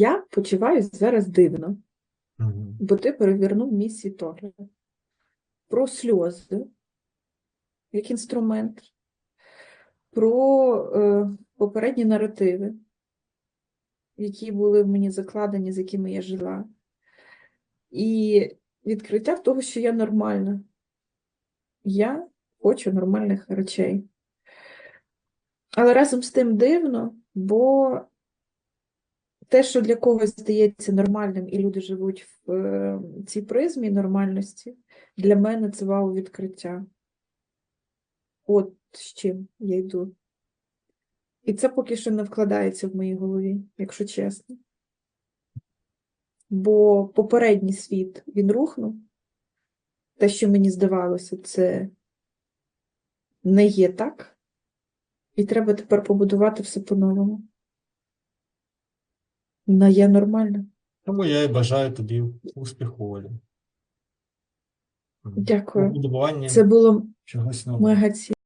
Я почуваюся зараз дивно, бо ти перевернув мій світогляд. Про сльози, як інструмент, про е, попередні наративи, які були в мені закладені, з якими я жила, і відкриття того, що я нормальна. Я хочу нормальних речей. Але разом з тим дивно, бо те, що для когось здається нормальним, і люди живуть в е, цій призмі нормальності, для мене це вау відкриття. От з чим я йду. І це поки що не вкладається в моїй голові, якщо чесно. Бо попередній світ він рухнув. Те, що мені здавалося, це не є так. І треба тепер побудувати все по-новому. На я нормально. Тому я і бажаю тобі успіху, Олі. Дякую. У будуванні Це було чогось нового. мега цінно.